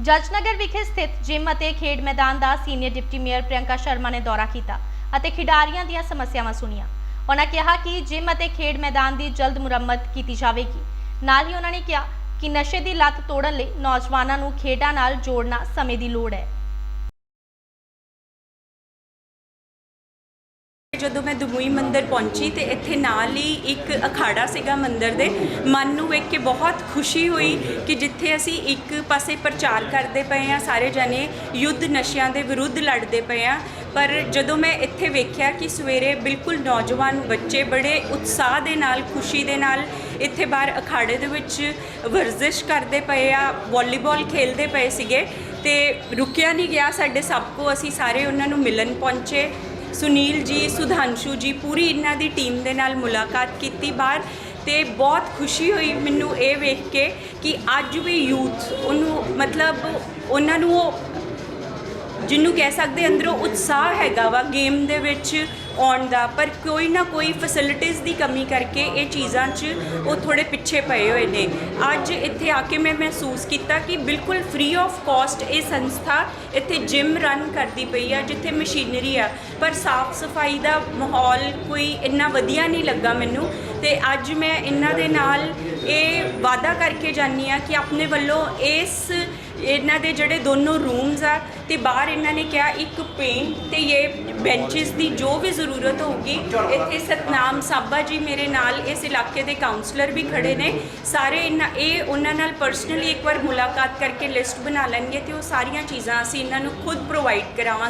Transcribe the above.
ਜੱਜਨਗਰ ਵਿਖੇ ਸਥਿਤ ਜਿਮ ਅਤੇ ਖੇਡ ਮੈਦਾਨ ਦਾ senior deputy mayor Priyanka Sharma ਨੇ ਦੌਰਾ ਕੀਤਾ ਅਤੇ ਖਿਡਾਰੀਆਂ ਦੀਆਂ ਸਮੱਸਿਆਵਾਂ ਸੁਣੀਆਂ। ਉਹਨਾਂ ਕਿਹਾ ਕਿ ਜਿਮ ਅਤੇ ਖੇਡ ਮੈਦਾਨ ਦੀ ਜਲਦ ਮੁਰੰਮਤ ਕੀਤੀ ਜਾਵੇਗੀ। ਨਾਲ ਹੀ ਉਹਨਾਂ ਨੇ ਕਿਹਾ ਕਿ ਨਸ਼ੇ ਦੀ ਲੱਤ ਤੋੜਨ ਲਈ ਨੌਜਵਾਨਾਂ ਨੂੰ ਖੇਡਾਂ ਨਾਲ ਜੋੜਨਾ ਸਮੇਂ ਦੀ ਲੋੜ ਹੈ। ਜਦੋਂ ਮੈਂ ਦਮੂਈ ਮੰਦਿਰ ਪਹੁੰਚੀ ਤੇ ਇੱਥੇ ਨਾਲ ਹੀ ਇੱਕ ਅਖਾੜਾ ਸੀਗਾ ਮੰਦਿਰ ਦੇ, ਮਨ ਨੂੰ ਵੇਖ ਕੇ ਬਹੁਤ ਖੁਸ਼ੀ ਹੋਈ ਕਿ ਜਿੱਥੇ ਅਸੀਂ ਇੱਕ ਪਾਸੇ ਪ੍ਰਚਾਰ ਕਰਦੇ ਪਏ ਆ ਸਾਰੇ ਜਣੇ ਯੁੱਧ ਨਸ਼ਿਆਂ ਦੇ ਵਿਰੁੱਧ ਲੜਦੇ ਪਏ ਆ ਪਰ ਜਦੋਂ ਮੈਂ ਇੱਥੇ ਵੇਖਿਆ ਕਿ ਸਵੇਰੇ ਬਿਲਕੁਲ ਨੌਜਵਾਨ ਬੱਚੇ ਬੜੇ ਉਤਸ਼ਾਹ ਦੇ ਨਾਲ, ਖੁਸ਼ੀ ਦੇ ਨਾਲ ਇੱਥੇ ਬਾਹਰ ਅਖਾੜੇ ਦੇ ਵਿੱਚ ਵਰਜ਼ਿਸ਼ ਕਰਦੇ ਪਏ ਆ, ਵਾਲੀਬਾਲ ਖੇਲਦੇ ਪਏ ਸੀਗੇ ਤੇ ਰੁਕਿਆ ਨਹੀਂ ਗਿਆ ਸਾਡੇ ਸਭ ਕੋ, ਅਸੀਂ ਸਾਰੇ ਉਹਨਾਂ ਨੂੰ ਮਿਲਣ ਪਹੁੰਚੇ। ਸੁਨੀਲ ਜੀ, ਸੁਧਾਂਸ਼ੂ ਜੀ, ਪੂਰੀ ਇਹਨਾਂ ਦੀ ਟੀਮ ਦੇ ਨਾਲ ਮੁਲਾਕਾਤ ਕੀਤੀ ਬਾਹਰ ਤੇ ਬਹੁਤ ਖੁਸ਼ੀ ਹੋਈ ਮੈਨੂੰ ਇਹ ਵੇਖ ਕੇ ਕਿ ਅੱਜ ਵੀ ਯੂਥ ਉਹਨੂੰ ਮਤਲਬ ਉਹਨਾਂ ਨੂੰ ਉਹ ਜਿਹਨੂੰ ਕਹਿ ਸਕਦੇ ਅੰਦਰੋਂ ਉਤਸ਼ਾਹ ਹੈਗਾ ਵਾ ਗੇਮ ਦੇ ਵਿੱਚ ਆਉਣ ਦਾ, ਪਰ ਕੋਈ ਨਾ ਕੋਈ ਫੈਸਿਲਿਟੀਜ਼ ਦੀ ਕਮੀ ਕਰਕੇ ਇਹ ਚੀਜ਼ਾਂ 'ਚ ਉਹ ਥੋੜੇ ਪਿੱਛੇ ਪਏ ਹੋਏ ਨੇ। ਅੱਜ ਇੱਥੇ ਆ ਕੇ ਮੈਂ ਮਹਿਸੂਸ ਕੀਤਾ ਕਿ ਬਿਲਕੁਲ ਫ੍ਰੀ ਆਫ ਕਾਸਟ ਇਹ ਸੰਸਥਾ ਇੱਥੇ ਜਿਮ ਰਨ ਕਰਦੀ ਪਈ ਆ, ਜਿੱਥੇ ਮਸ਼ੀਨਰੀ ਆ। ਪਰ ਸਾਫ਼ ਸਫ਼ਾਈ ਦਾ ਮਾਹੌਲ ਕੋਈ ਇੰਨਾ ਵਧੀਆ ਨਹੀਂ ਲੱਗਾ ਮੈਨੂੰ ਤੇ ਅੱਜ ਮੈਂ ਇਹਨਾਂ ਦੇ ਨਾਲ ਇਹ ਵਾਅਦਾ ਕਰਕੇ ਜਾਨੀ ਆ ਕਿ ਆਪਣੇ ਵੱਲੋਂ ਇਸ ਇਹਨਾਂ ਦੇ ਜਿਹੜੇ ਦੋਨੋਂ ਰੂਮਸ ਆ ਤੇ ਬਾਹਰ ਇਹਨਾਂ ਨੇ ਕਿਹਾ ਇੱਕ ਪੇਂਟ ਤੇ ਇਹ ਬੈਂਚਸ ਦੀ ਜੋ ਵੀ ਜ਼ਰੂਰਤ ਹੋਊਗੀ। ਇੱਥੇ ਸਤਨਾਮ ਸਾਬਾ ਜੀ ਮੇਰੇ ਨਾਲ, ਇਸ ਇਲਾਕੇ ਦੇ ਕਾਉਂਸਲਰ ਵੀ ਖੜੇ ਨੇ। ਸਾਰੇ ਇਹਨਾਂ ਇਹ ਉਹਨਾਂ ਨਾਲ ਪਰਸਨਲੀ ਇੱਕ ਵਾਰ ਮੁਲਾਕਾਤ ਕਰਕੇ ਲਿਸਟ ਬਣਾ ਲੈਣਗੇ ਤੇ ਉਹ ਸਾਰੀਆਂ ਚੀਜ਼ਾਂ ਅਸੀਂ ਇਹਨਾਂ ਨੂੰ ਖੁਦ ਪ੍ਰੋਵਾਈਡ ਕਰਾਵਾਂਗੇ।